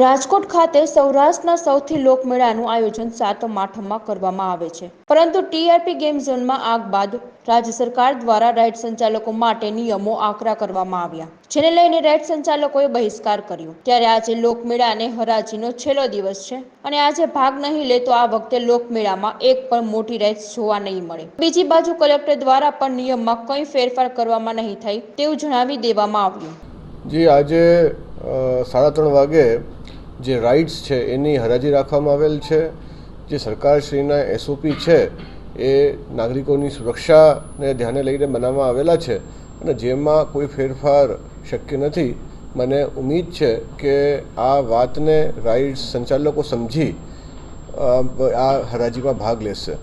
રાજકોટ ખાતે સૌરાષ્ટ્રના સૌથી લોકમેળાનું આયોજન સાતમ આઠમમાં કરવામાં આવે છે. પરંતુ ટીઆરપી ગેમ ઝોનમાં આગ બાદ રાજ્ય સરકાર દ્વારા રાઇડ સંચાલકો માટે નિયમો આકરા કરવામાં આવ્યા. જેને લઈને રાઇડ સંચાલકોએ બહિષ્કાર કર્યો. ત્યારે આજે લોકમેળાને હરાજીનો છેલ્લો દિવસ છે અને આજે ભાગ નહીં લે તો આ વખતે લોકમેળામાં એક પણ મોટી રાઇડ જોવા નહીં મળે. બીજી બાજુ કલેક્ટર દ્વારા પણ નિયમમાં કંઈ ફેરફાર કરવામાં નહીં થાય તેવું જણાવી દેવામાં આવ્યું. જી, આજે સાડા ત્રણ વાગે જે રાઇડ્સ છે એની હરાજી રાખવામાં આવેલ છે, જે સરકારશ્રીના એસઓપી છે, એ નાગરિકોની સુરક્ષાને ધ્યાને લઈને બનાવવામાં આવેલા છે અને જેમાં કોઈ ફેરફાર શક્ય નથી. મને ઉમીદ છે કે આ વાતને રાઇડ્સ સંચાલકો સમજી આ હરાજીમાં ભાગ લેશે.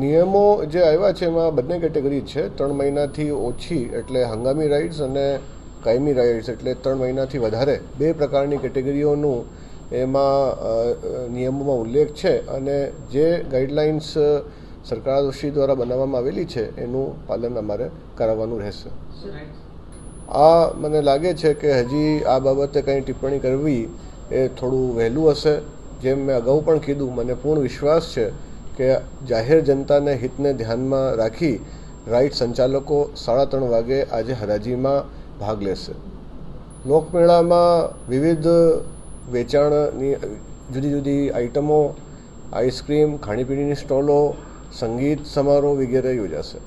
નિયમો જે આવ્યા છે એમાં બંને કેટેગરી છે. ત્રણ મહિનાથી ઓછી એટલે હંગામી રાઇડ્સ અને કાયમી રાઇડ્સ એટલે ત્રણ મહિનાથી વધારે બે પ્રકારની કેટેગરીઓનું એમાં નિયમોમાં ઉલ્લેખ છે અને જે ગાઈડલાઇન્સ સરકારશ્રી દ્વારા બનાવવામાં આવેલી છે એનું પાલન અમારે કરાવવાનું રહેશે. આ મને લાગે છે કે હજી આ બાબતે કંઈ ટિપ્પણી કરવી એ થોડું વહેલું હશે. જેમ મેં અગાઉ પણ કીધું, મને પૂર્ણ વિશ્વાસ છે કે જાહેર જનતાને હિતને ધ્યાનમાં રાખી રાઇડ સંચાલકો સાડા ત્રણ વાગે આજે હરાજીમાં ભાગ લેશે. લોકમેળામાં વિવિધ વેચાણની જુદી જુદી આઇટમો આઈસ્ક્રીમ, ખાણીપીણીની સ્ટોલો, સંગીત સમારોહ વગેરે યોજાશે.